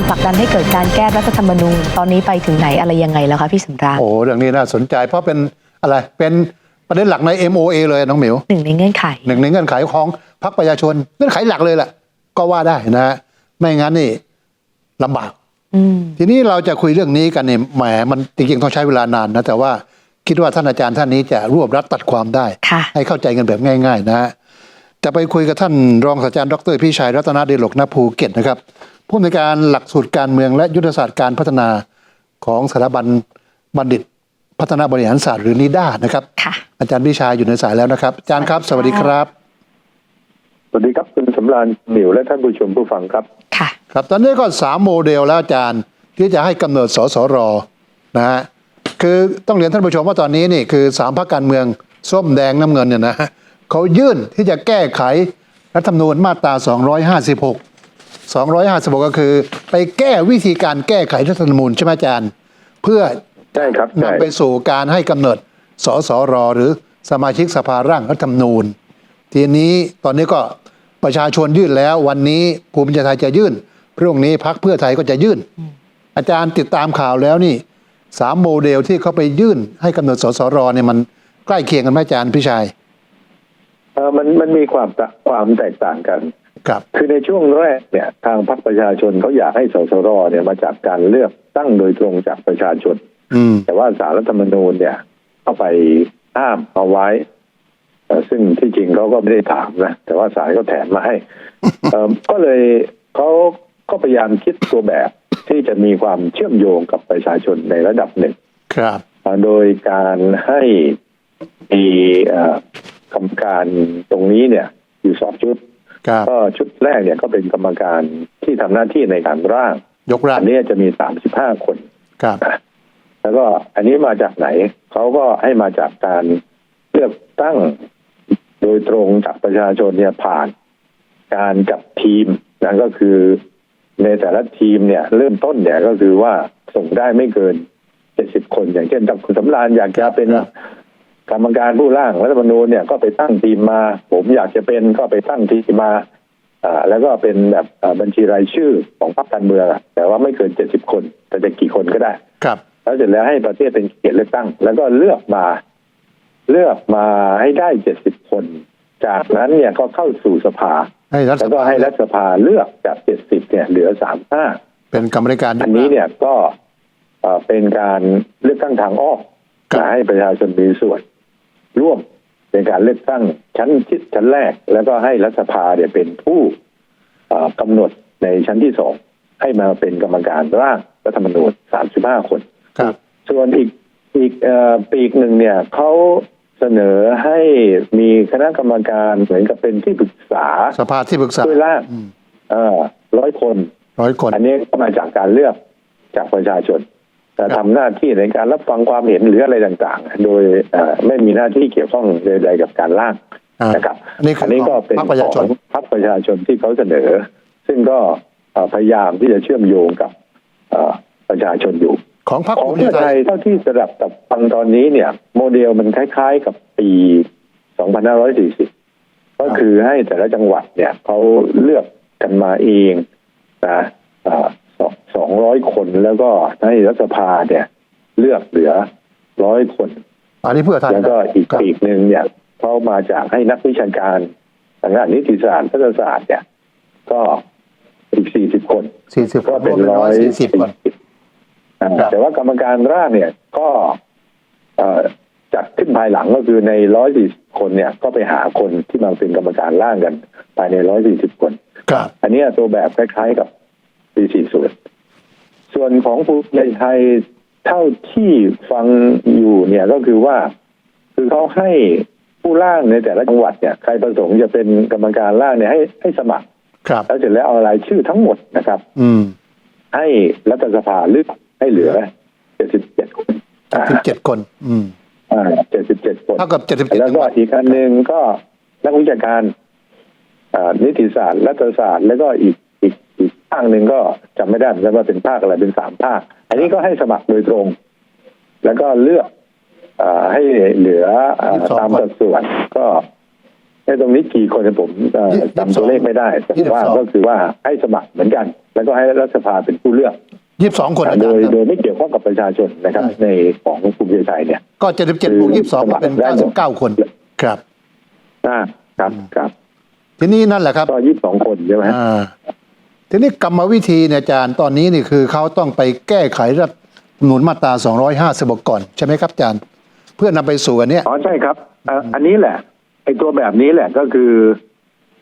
การผลักดันให้เกิดการแก้รัฐธรรมนูญตอนนี้ไปถึงไหนอะไรยังไงแล้วคะพี่สำราญโอ้เรื่องนี้น่าสนใจเพราะเป็นอะไรเป็นประเด็นหลักใน MOA เลยน้องหมิวหนึ่งในเงื่อนไขหนึ่งในเงื่อนไขของพรรคประชาชนเงื่อนไขหลักเลยแหละก็ว่าได้นะฮะไม่งั้นนี่ลำบากอืมทีนี้เราจะคุยเรื่องนี้กันเนี่ยแหมมันจริงๆต้องใช้เวลานานนะแต่ว่าคิดว่าท่านอาจารย์ท่านนี้จะรวบรัดตัดความได้ค่ะให้เข้าใจกันแบบง่าย ๆนะฮะจะไปคุยกับท่านรองศาสตราจารย์ดรพี่ชัยรัตนเดชหลกณภูเก็ตนะครับ ผู้อำนวยการหลักสูตรการเมืองและยุทธศาสตร์การพัฒนาของสถาบันบัณฑิต พัฒนาบริหารศาสตร์หรือนิด้านะครับ ค่ะ อาจารย์พี่ชัยอยู่ในสายแล้วนะครับ อาจารย์ครับสวัสดีครับ สวัสดีครับคุณสำราญหมิวและท่านผู้ชมผู้ฟังครับ ค่ะ ครับ ตอนนี้ก็สามโมเดลแล้วอาจารย์ที่จะให้กำเนิดสสรนะฮะคือต้องเรียนท่านผู้ชมว่าตอนนี้นี่คือสามพรรคการเมืองส้มแดงน้ำเงินเนี่ยนะฮะเขายื่นที่จะแก้ไขรัฐธรรมนูญมาตรา 256 256 ก็คือ ไปแก้วิธีการแก้ไขรัฐธรรมนูญใช่ไหมอาจารย์ เพื่อใช่ครับใช่นำไปสู่การให้กำเนิดสสรหรือสมาชิกสภาร่างรัฐธรรมนูญ ทีนี้ตอนนี้ก็ประชาชนยื่นแล้ว วันนี้ภูมิใจไทยจะยื่นพรุ่งนี้พักเพื่อไทยก็จะยื่น อาจารย์ติดตามข่าวแล้วนี่สามโมเดลที่เขาไปยื่นให้กำเนิดสสรเนี่ยมันใกล้เคียงกันไหมอาจารย์พี่ชัยเออมันมันมีความตะความแตกต่างกัน ครับคือในช่วงแรกเนี่ยทางพรรคประชาชนเขาอยากให้สสรเนี่ยมาจากการเลือกตั้งโดยตรงจากประชาชนอืมแต่ว่าสารรัฐธรรมนูญเนี่ย เข้าไปห้ามเอาไว้เอ่อซึ่งที่จริงเขาก็ไม่ได้ถามนะแต่ว่าศาลก็แถมมาให้เอ่อก็เลยเขาก็พยายามคิดตัวแบบที่จะมีความเชื่อมโยงกับประชาชนในระดับหนึ่ง ครับอ่าโดยการให้มีเอ่อกรรมการตรงนี้เนี่ย อยู่สองชุดครับ ก็ชุดแรกเนี่ยก็เป็นกรรมการที่ทำหน้าที่ในการร่าง ยกร่างอันนี้จะมีสามสิบห้าคนครับแล้วก็อันนี้มาจากไหน เขาก็ให้มาจากการเลือกตั้งโดยตรงจากประชาชนเนี่ยผ่าน การจับทีมนั่นก็คือในแต่ละทีมเนี่ย เริ่มต้นเนี่ยก็คือว่าส่งได้ไม่เกินเจ็ดสิบคน อย่างเช่นถ้าคุณสำราญอยากจะเป็นครับ กรรมการผู้ร่างรัฐธรรมนูญเนี่ยก็ไปตั้งทีมมา ผมอยากจะเป็นก็ไปตั้งทีมมาอ่าแล้วก็เป็นแบบอ่าบัญชีรายชื่อของพรรคการเมืองอะแต่ว่าไม่เกินเจ็ดสิบคน แต่จะกี่คนก็ได้ ครับ แล้วเสร็จแล้วให้ประเทศเป็นเขตเลือกตั้ง แล้วก็เลือกมา เลือกมาให้ได้เจ็ดสิบคน จากนั้นเนี่ยก็เข้าสู่สภาให้รัฐแล้วก็ให้รัฐสภาเลือกจากเจ็ดสิบเนี่ยเหลือสามห้าเป็นกรรมการยกอัร่านงนี้เนี่ยก็เอ่อเป็นการเลือกตั้งทางอ้อมครับนะให้ประชาชนมีส่วน ร่วมในการเลือกตั้งชั้นที่ชั้นแรก แล้วก็ให้รัฐสภาเนี่ยเป็นผู้เอ่อกำหนดในชั้นที่สองให้มาเป็นกรรมการร่างรัฐธรรมนูญสามสิบห้าคนครับ ส่วนอีกอีกเอ่อปีกหนึ่งเนี่ยเขาเสนอให้มีคณะกรรมการเหมือนกับเป็นที่ปรึกษาสภาที่ปรึกษาช่วยร่างอืมร้อยคนร้อยคน อันนี้ก็มาจากการเลือกจากประชาชนแต่ครับ ทำหน้าที่ในการรับฟังความเห็นหรืออะไรต่างๆ โดยเอ่อไม่มีหน้าที่เกี่ยวข้องใดๆกับการร่างอ่านะครับอันนี้คือนี้ก็เป็นพรรคประชาชนของพรรคประชาชนที่เขาเสนอ ซึ่งก็เอ่อพยายามที่จะเชื่อมโยงกับเอ่อประชาชนอยู่ ของพรรคของภูมิเพื่อใจไทไทยยเท่าที่สดับกับฟังตอนนี้เนี่ย โมเดลมันคล้ายๆกับปี 2540 ก็คือให้แต่ละจังหวัดเนี่ยเขาเลือกกันมาเองนะส องร้อยคนแล้วก็ให้รัฐสภาเนี่ย เลือกเหลือร้อยคน อันนี้เพื่อไทยแล้วก็อีกครับปีกหนึ่งเนี่ยเขามาจากให้นักวิชาการทางด้านนิติศาสตร์รัฐศาสตร์เนี่ย ก็อีก40คนสี่สิบคก็นรเป็วนมเป็นร้ร้ออยยสี่สิบคนอ่าครับแต่ว่ากรรมการร่างเนี่ยก็เอ่อจัดขึ้นภายหลังก็คือในร้อยสี่คนเนี่ย ก็ไปหาคนที่มาเป็นกรรมการร่างกัน ภายในร้อยสี่สิบคนครับอันเนี้ยตัวแบบคล้ายๆกับปีสี่ส่วน ส่วนของภูมิใจไทยเท่าที่ฟังอยู่เนี่ยก็คือว่า คือเขาให้ผู้ร่างในแต่ละจังหวัดเนี่ยใครประสงค์จะเป็นกรรมการร่างเนี่ยให้ให้สมัครครับแล้วเสร็จแล้วเอารายชื่อทั้งหมดนะครับ อืม ให้รัฐสภาเลือกให้เหลือ77คนสิบเจ็ดคน อืมอ่า77คนเท่ากับเจ็ดสิบเจ็ดแล้วจังก็หวัดอีกอันหนึ่งก็นักวิชาการอ่านิติศาสตร์รัฐศาสตร์แล้วก็อีกอีกอีก ภาคหนึ่งก็จำไม่ได้เหมือนกันว่าเป็นภาคอะไรเป็นสามภาค อันนี้ก็ให้สมัครโดยตรง แล้วก็เลือกอาให้เหลืออาตามสัดส่วน ก็ในตรงนี้กี่คนผมเอ่อยี่สิบสองจำตัวเลขไม่ได้ แต่ยี่สิบว่าสองก็คือว่าให้สมัครเหมือนกัน แล้วก็ให้รัฐสภาเป็นผู้เลือกยี่สิบสองคนอาโดจารยย์ครับโดยไม่เกี่ยวข้องกับประชาชนนะครับ ในของภูมิใจไทยเนี่ย ก็เจ็ดสิบเจ็ดบวกยี่สิบสองก็เป็นได้เก้าหมสิดบเก้าคนครับอ่าครับครับ ทีนี้นั่นแหละครับก็ยี่สิบสองคนใช่ไหมฮะอ่า ทีนี้กรรมวิธีเนี่ยอาจารย์ตอนนี้นี่คือเขาต้องไปแก้ไขรัฐธรรมนูญมาตรา250ก่อน ใช่ไหมครับอาจารย์ เพื่อนำไปสู่อันเนี้ยอ๋อใช่ครับอะอันนี้แหละไอ้ตัวแบบนี้แหละก็คือ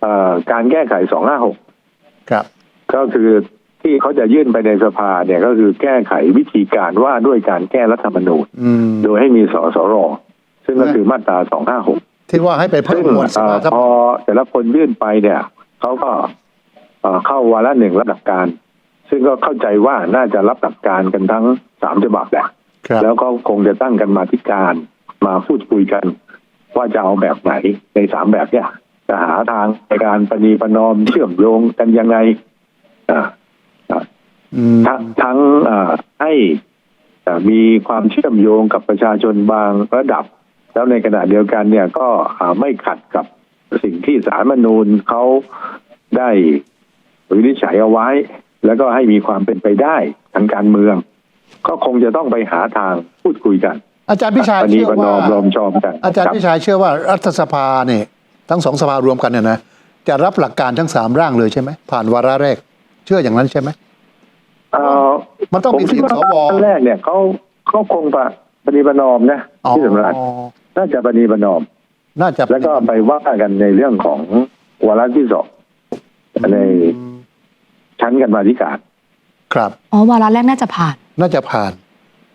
เอ่อการแก้ไขสองห้าหกครับ ก็คือที่เขาจะยื่นไปในสภาเนี่ยก็คือแก้ไขวิธีการว่าด้วยการแก้รัฐธรรมนูญ อืม โดยให้มีสสรซึ่งก็คือมาตราสองห้าหกที่ว่าให้ไปเพิ่ซึ่มงหมวดสเอ่อภาครับพอแต่ละคนยื่นไปเนี่ยเขาก็ เอ่อเข้าวาระหนึ่งรับหลักการ ซึ่งก็เข้าใจว่าน่าจะรับหลักการกันทั้งสามฉบับแหละครับแล้วก็คงจะตั้งกันมาธิการมาพูดคุยกัน ว่าจะเอาแบบไหนในสามแบบเนี่ยจะหาทางในการประนีประนอมเชื่อมโยงกันยังไงอ่าอ่าอืมทั้งทั้งเอ่อให้เอ่อมีความเชื่อมโยงกับประชาชนบางระดับ แล้วในขณะเดียวกันเนี่ยก็อ่าไม่ขัดกับสิ่งที่สารรฐธรรมนูญเขาได้ วินิจฉัยเอาไว้ แล้วก็ให้มีความเป็นไปได้ทางการเมือง ก็คงจะต้องไปหาทางพูดคุยกัน อาจารย์พิชัยประนีเชื่อประนว่าอมรอมชอมกันอาจารย์คบพิชัยเชื่อว่ารัฐสภาเนี่ยทั้งสองสภารวมกันเนี่ยนะจะรับหลักการทั้งสามร่างเลยใช่ไหมผ่านวาระแรก เชื่ออย่างนั้นใช่ไหมเอ่อมันต้องมีผเสียงคิดสว่าวขั้นแรกเนี่ยเขาเขาคงปะปฏิประนอมนะอ๋อที่สำคัญน่าจะปฏิประนอม น่าจะแล้วก็ไปว่ากันในเรื่องของวาระที่สองใน ชั้นกันมาธิการครับ อ๋อวาระแรกน่าจะผ่าน น่าจะผ่าน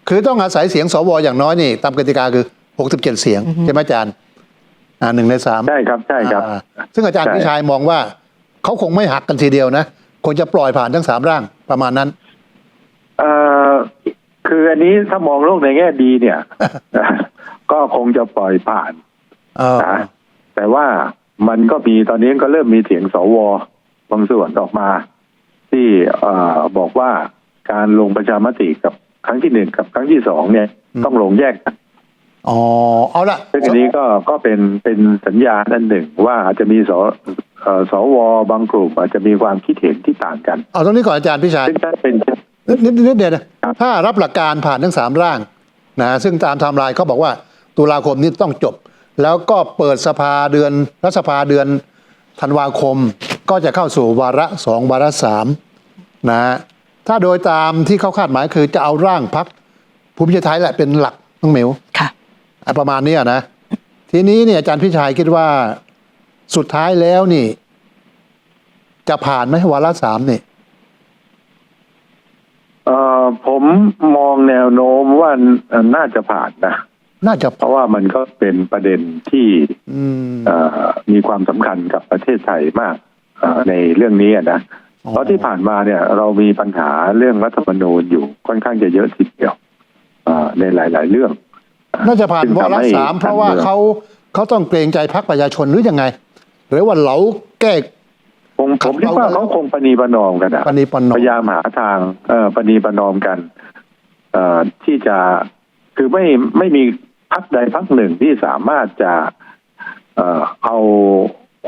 คือต้องอาศัยเสียงสวอย่างน้อยนี่ ตามกติกาคือ 67 เสียง อือฮึ ใช่ไหมอาจารย์ อ่าหนึ่งในสามใช่ครับ ใช่ครับ อ่าซึ่งอาจารย์ใช่ พิชัยมองว่า เขาคงไม่หักกันทีเดียวนะคงจะปล่อยผ่านทั้งสามร่างประมาณนั้น เอ่อคืออันนี้ถ้ามองโลกในแง่ดีเนี่ย ก็คงจะปล่อยผ่านเออนะแต่ว่ามันก็มีตอนนี้ก็เริ่มมีเสียงสวบางส่วนออกมา ที่เอ่อบอกว่าการลงประชามติกับครั้งที่หนึ่งกับครั้งที่สองเนี่ยต้องลงแยกกันอ๋อเอาละซึ่งอันนี้ก็ก็เป็นเป็นสัญญาณอันหนึ่งว่าอาจจะมีสเอ่อสวบางกลุ่มอาจจะมีความคิดเห็นที่ต่างกันเอาตรงนี้ก่อนอาจารย์พิชัยซึ่งถ้าเป็นนิดนิดนิดเดียวนะครับถ้ารับหลักการผ่านทั้งสามร่างนะซึ่งตามไทม์ไลน์เขาบอกว่าตุลาคมนี้ต้องจบ แล้วก็เปิดสภาเดือนรัฐสภาเดือนธันวาคม ก็จะเข้าสู่วาระสองวาระสามนะถ้าโดยตามที่เขาคาดหมายคือจะเอาร่างพักภูมิใจไทยแหละเป็นหลักน้องเหมวค่ะอะประมาณเนี้ยนะ ทีนี้เนี่ยอาจารย์พิชัยคิดว่าสุดท้ายแล้วนี่ จะผ่านไหมวาระสามนี่เอ่อผมมองแนวโน้มว่าเอ่อน่าจะผ่านนะน่าจะเพราะว่ามันก็เป็นประเด็นที่อืมเอ่อมีความสำคัญกับประเทศไทยมากเอ่อ ในเรื่องนี้อะนะอ๋อเพราะที่ผ่านมาเนี่ยเรามีปัญหาเรื่องรัฐธรรมนูญอยู่ค่อนข้างจะเยอะทีเดียวเอ่อในหลาย ๆ เรื่อง น่าจะผ่านซึ่งวาทำระให้สามเพราะว่าการเมืองเขาเขาต้องเกรงใจพรรคประชาชนหรือยังไง หรือว่าเหลาแก้ผมผมคิดว่าเขาคงประนีประนอมกันอะปณิปนอพยายามหาทางเอ่อประนีประนอมกัน เอ่อที่จะคือไม่ไม่มีพักใดพักหนึ่งที่สามารถจะ เอ่อเอา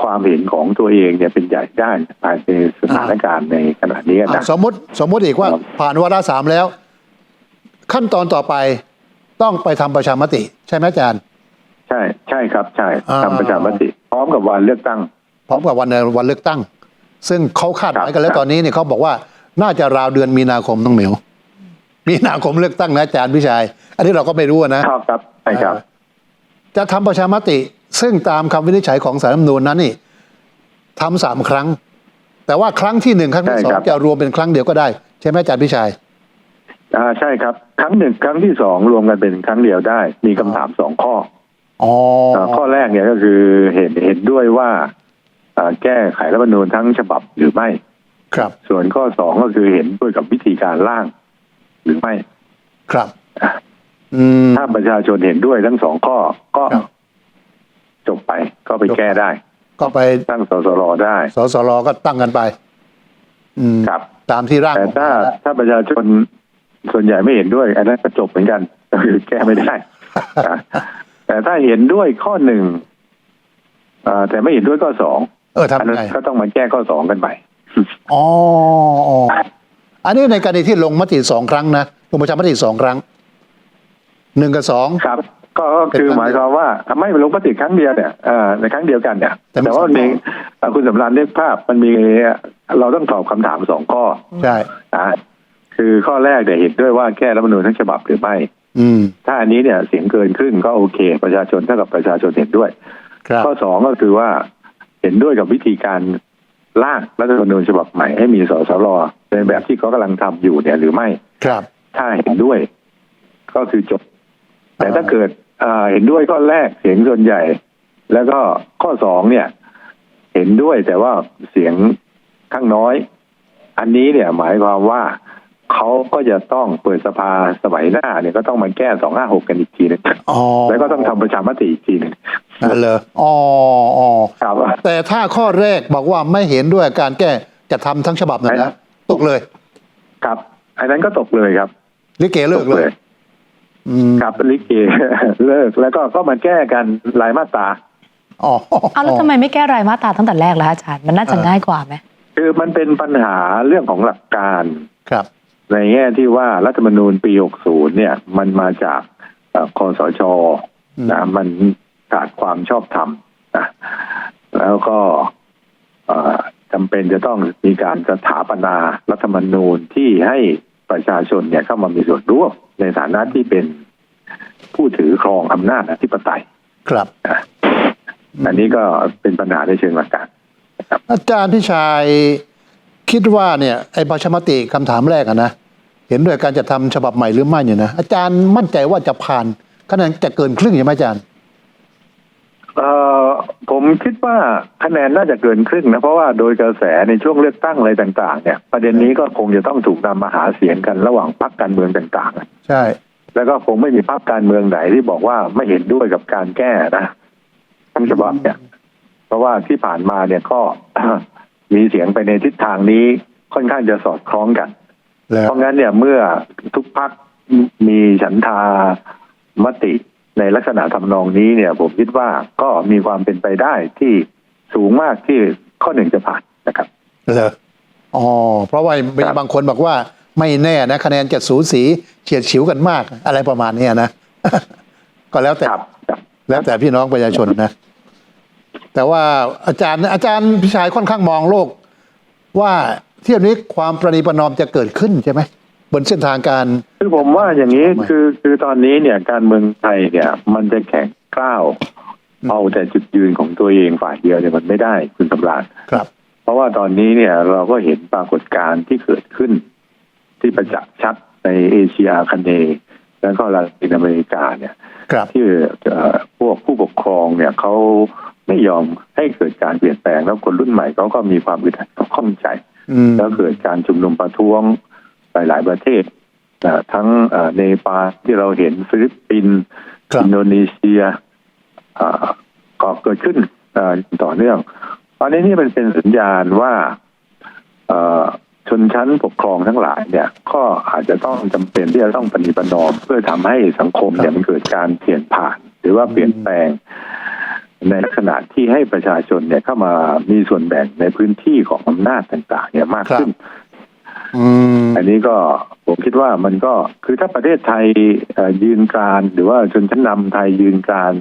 ความเห็นของตัวเองเนี่ยเป็นใหญ่ได้ภายในสถานการณ์ในขณะนี้อะนะสมมติสมมติอีกว่าครับผ่านวาระสามแล้ว ขั้นตอนต่อไปต้องไปทำประชามติ ใช่ไหมอาจารย์ ใช่ใช่ครับ ใช่อ่าทำประชามติ พร้อมกับวันเลือกตั้ง พร้อมกับวันวันเลือกตั้ง ซึ่งเขาคาดหมายกันแล้ควรับตอนนี้เนี่ยเขาบอกว่าน่าจะราวเดือนมีนาคมต้องเหมียวมีนาคมเลือกตั้งนะอาจารย์พิชัย อันนี้เราก็ไม่รู้อะนะ ครับครับใช่ครับ จะทำประชามติ ซึ่งตามคำวินิจฉัยของสารรัฐธรรมนูญนั้นนี่ทำสามครั้ง แต่ว่าครั้งที่หนึ่งครั้งที่สองจะรวมเป็นครั้งเดียวก็ได้ ใช่ไหมอาจารย์พิชัย อ่าใช่ครับ ครั้งหนึ่งครั้งที่สองรวมกันเป็นครั้งเดียวได้ มีคำถามสองข้ออ๋ออ่าข้อแรกเนี่ยก็คือเห็นเห็นด้วยว่าอ่าแก้ไขรัฐธรรมนูญทั้งฉบับหรือไม่ ครับส่วนข้อสองก็คือเห็นด้วยกับวิธีการร่าง หรือไม่ ครับ อืม ถ้าประชาชนเห็นด้วยทั้งสองข้อ ก็ครับ จบไปก็ไปแก้ได้ ก็ไปตั้งสสรได้ สสรก็ตั้งกันไป อืมครับ ตามที่ร่างแต่ถ้าออกมาถ้าประชาชนส่วนใหญ่ไม่เห็นด้วย อันนั้นก็จบเหมือนกันก็คือแก้ไม่ได้นะแต่ถ้าเห็นด้วยข้อหนึ่งเอ่อแต่ไม่เห็นด้วยก็สองเอออันทำนั้ไงนก็ต้องมาแก้ข้อสองกันใหม่อ๋ออ๋ออันนี้ในกรณีที่ลงมติสองครั้งนะลงประชามติสองครั้งหนึ่งกับสองครับ ก็ก็คือเป็นครั้งหมายความว่าทำไมลงมติครั้งเดียวเนี่ยเอ่อในครั้งเดียวกันเนี่ยแต่ไม่แต่ว่าสองข้อมีเอ่อคุณสำรานเรียกภาพมันมีเราต้องตอบคำถามสองข้อใช่นะคือข้อแรกเนี่ยเห็นด้วยว่าแก้รัฐธรรมนูญทั้งฉบับหรือไม่ อืมถ้าอันนี้เนี่ยเสียงเกินครึ่งก็โอเค ประชาชนเท่ากับประชาชนเห็นด้วยครับข้อสองก็คือว่าเห็นด้วยกับวิธีการร่างรัฐธรรมนูญฉบับใหม่ให้มีสสรในแบบที่เขากำลังทำอยู่เนี่ยหรือไม่ ครับ ถ้าเห็นด้วย ก็คือจบ แต่อ่าถ้าเกิด เอ่อเห็นด้วยข้อแรกเสียงส่วนใหญ่ แล้วก็ข้อสองเนี่ย เห็นด้วยแต่ว่าเสียงข้างน้อย อันนี้เนี่ย หมายความว่าเขาก็จะต้องเปิดสภาสมัยหน้าเนี่ยก็ต้องมาแก้สองห้าหกกันอีกทีหนึงอ๋อแล้วก็ต้องทำประชามติอีกทีหนึงนั่นเลยอ๋ออ๋อครับแต่ถ้าข้อแรกบอกว่าไม่เห็นด้วยการแก้จะทำทั้งฉบับนั่นครันะบตกเลย ครับ อันนั้นก็ตกเลยครับลิเกเลิกเลย อืมครับลิเกเลิกแล้วก็ก็มาแก้กันรายมาตราอ๋อเอาแล้วทำไมไม่แก้รายมาตราตั้งแต่แรกล่ะอาจารย์มันน่าจะง่ายกว่าไหมคือมันเป็นปัญหาเรื่องของหลักการครับ ในแง่ที่ว่ารัฐธรรมนูญปี 60 เนี่ย มันมาจากเอ่อคอสชอืมนะมันขาดความชอบธรรมนะแล้วก็เอ่อจำเป็นจะต้องมีการสถาปนารัฐธรรมนูญที่ให้ ประชาชนเนี่ยเข้ามามีส่วนร่วมในฐานะที่เป็นผู้ถือครองอำนาจอธิปไตย ครับนะอันนี้ก็เป็นปัญหาในเชิงหลักการอาจารย์พี่ชายคิดว่าเนี่ยไอ้ประชามติคำถามแรกอะนะเห็นด้วยการจะทำฉบับใหม่หรือไม่เนี่ยนะอาจารย์มั่นใจว่าจะผ่านคะแนนจะเกินครึ่งใช่ไหมอาจารย์ เอ่อ ผมคิดว่าคะแนนน่าจะเกินครึ่งนะ เพราะว่าโดยกระแสในช่วงเลือกตั้งอะไรต่างๆ เนี่ย ประเด็นนี้ก็คงจะต้องถูกนำมาหาเสียงกันระหว่างพรรคการเมืองต่างๆ ใช่ แล้วก็คงไม่มีพรรคการเมืองไหนที่บอกว่าไม่เห็นด้วยกับการแก้นะทั้งฉบับเนี่ย เพราะว่าที่ผ่านมาเนี่ยก็มีเสียงไปในทิศทางนี้ค่อนข้างจะสอดคล้องกันแล้วเพราะงั้นเนี่ยเมื่อทุกพักมีฉันทามติ ในลักษณะทำนองนี้เนี่ย ผมคิดว่าก็มีความเป็นไปได้ที่สูงมากที่ข้อหนึ่งจะผ่านนะครับเหรออ๋อเพราะว่ามีครับบางคนบอกว่าไม่แน่นะคะแนนจะสูสีเฉียดฉิวกันมาก อะไรประมาณเนี้ยนะ ก็แล้วแต่ครับครับแล้วแต่พี่น้องประชาชนนะ แต่ว่าอาจารย์อาจารย์พี่ชายค่อนข้างมองโลก ว่าเที่ยวนี้ความประนีประนอมจะเกิดขึ้นใช่ไหม บนเส้นทางการคือผมว่าอย่างนี้ทำไมคือคือตอนนี้เนี่ยการเมืองไทยเนี่ย มันจะแข็งกล้าวอืมเอาแต่จุดยืนของตัวเองฝ่ายเดียวเนี่ยมันไม่ได้คุณสำราญครับ เพราะว่าตอนนี้เนี่ยเราก็เห็นปรากฏการณ์ที่เกิดขึ้น ที่ประจักษ์ชัดในเอเชียอาคเนย์แล้วก็ลาตินอเมริกาเนี่ยครับที่เอ่อพวกผู้ปกครองเนี่ยเขาไม่ยอมให้เกิดการเปลี่ยนแปลงแล้วคนรุ่นใหม่เขาก็มีความอึดอัดข้องใจอืมแล้วเกิดการชุมนุมประท้วง หลาย ๆ ประเทศเอ่อทั้งเอ่อเนปาลที่เราเห็นฟิลิปปินส์ครับอินโดนีเซียเอ่อก็เกิดขึ้นเอ่อต่อเนื่องตอนนี้นี่มันเป็นสัญญาณว่าเอ่อชนชั้นปกครองทั้งหลายเนี่ย ก็อาจจะต้องจำเป็นที่จะต้องปฏิบัตินอมเพื่อทำให้สังคมเนี่ยมันเกิดการเปลี่ยนผ่าน หรือว่าเปลี่ยนแปลง ในลักษณะที่ให้ประชาชนเนี่ยเข้ามามีส่วนแบ่งในพื้นที่ของอำนาจต่าง ๆ เนี่ยมากขึ้น อืมอันนี้ก็ผมคิดว่ามันก็คือถ้าประเทศไทยเอ่อยืนกรานหรือว่าชนชั้นนำไทยยืนกราน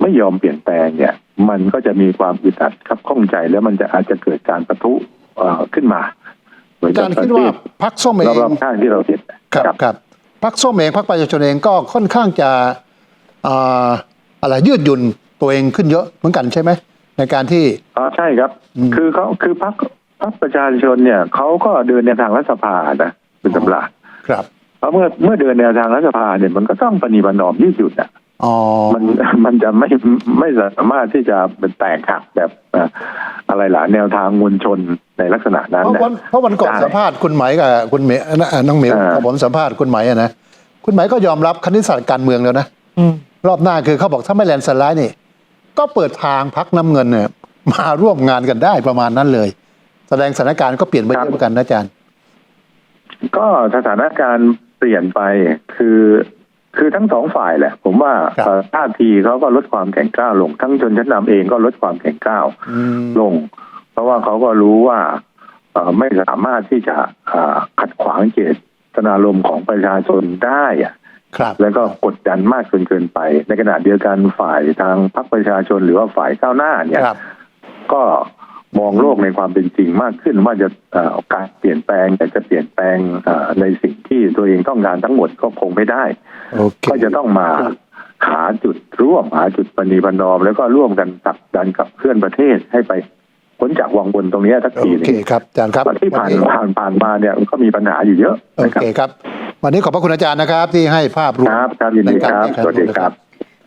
ไม่ยอมเปลี่ยนแปลงเนี่ย มันก็จะมีความอึดอัดครับข้องใจ แล้วมันจะอาจจะเกิดการประทุเอ่อขึ้นมาเหมือนอากัจาบรย์ปคิดระเทว่าศพักส้มเองรอบๆข้างที่เราเห็นครับครับพักส้มเองพักประชาชนเองก็ค่อนข้างจะอ่าอะไรยืดหยุ่นตัวเองขึ้นเยอะเหมือนกันใช่ไหมในการที่อ๋อใช่ครับอืมคือเขาคือพรรคพรรค ประชาชนเนี่ยเขาก็เดินในวทางรัฐสภานะคุณสำราญครับเพราะเมื่อเมื่อเดินแนวทางรัฐสภาเนี่ยมันก็ต้องปฏิบัตินอมยืดหยุ่นอะอ๋อมันมันจะไม่ไม่สามารถที่จะเป็นแตกหักแบบเอ่ออะไรหลายแนวทางมวลชนในลักษณะนั้นเพราะนะวันเพราะวันก่อนได้สัมภาษณ์คุณไหมายกับคุณเมย์นะน้องเมย์อ่ากับผมสัมภาษณ์คุณไหมายอะนะคุณไหมายก็ยอมรับคณิตศาสตร์การเมืองแล้วนะอืมรอบหน้าคือเขาบอกถ้าไม่แลนด์สไลด์นี่ ก็เปิดทางพักน้ำเงินเนี่ยมาร่วมงานกันได้ประมาณนั้นเลย แสดงสถานการณ์ก็เปลี่ยนไปเยอะเหมือนกันนะอาจารย์ ก็สถานการณ์เปลี่ยนไปคือคือทั้งสองฝ่ายแหละ ผมว่าครับเอ่อท่าทีเขาก็ลดความแข็งกร้าวลง ทั้งชนชั้นนำเองก็ลดความแข็งกร้าวอืมลง เพราะว่าเขาก็รู้ว่าเอ่อไม่สามารถที่จะเอ่อขัดขวางเจตนารมณ์ของประชาชนได้อะครับ แล้วก็กดดันมากจนเกินไป ในขณะเดียวกันฝ่ายทางพรรคประชาชนหรือว่าฝ่ายก้าวหน้าเนี่ยครับก็ มองโลกในความเป็นจริงมากขึ้นว่าจะเอ่อการเปลี่ยนแปลงแต่จะเปลี่ยนแปลงเอ่อในสิ่งที่ตัวเองต้องการทั้งหมดก็คงไม่ได้โอเคก็จะต้องมาหาจุดร่วมหาจุดปณีประนอม แล้วก็ร่วมกันผลักดันกับเพื่อนประเทศให้ไปพ้นจากวังวนตรงนี้สักโอทีหนึเคงครับอาจารย์ครับวันที่ผ่านวันนี้ผ่านผ่านมาเนี่ยมันก็มีปัญหาอยู่เยอะโอนะครับเคครับ วันนี้ขอบพระคุณอาจารย์นะครับ ที่ให้ภาพรวมครับครับยินดีในคการรับแก้ไขสวัสดีครับ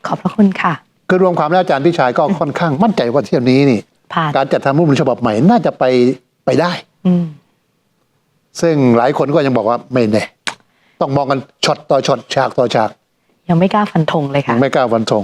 ขอบพระคุณค่ะ คือรวมความแล้วอาจารย์พิชัยก็ค่อนข้างมั่นใจว่าเที่ยวนี้นี่ ผ่าน การจัดทำรัฐธรรมนูญฉบับใหม่น่าจะไปไปได้ อืม ซึ่งหลายคนก็ยังบอกว่าไม่แน่ต้องมองกันช็อตต่อช็อตฉากต่อฉาก ยังไม่กล้าฟันธงเลยค่ะ ไม่กล้าฟันธง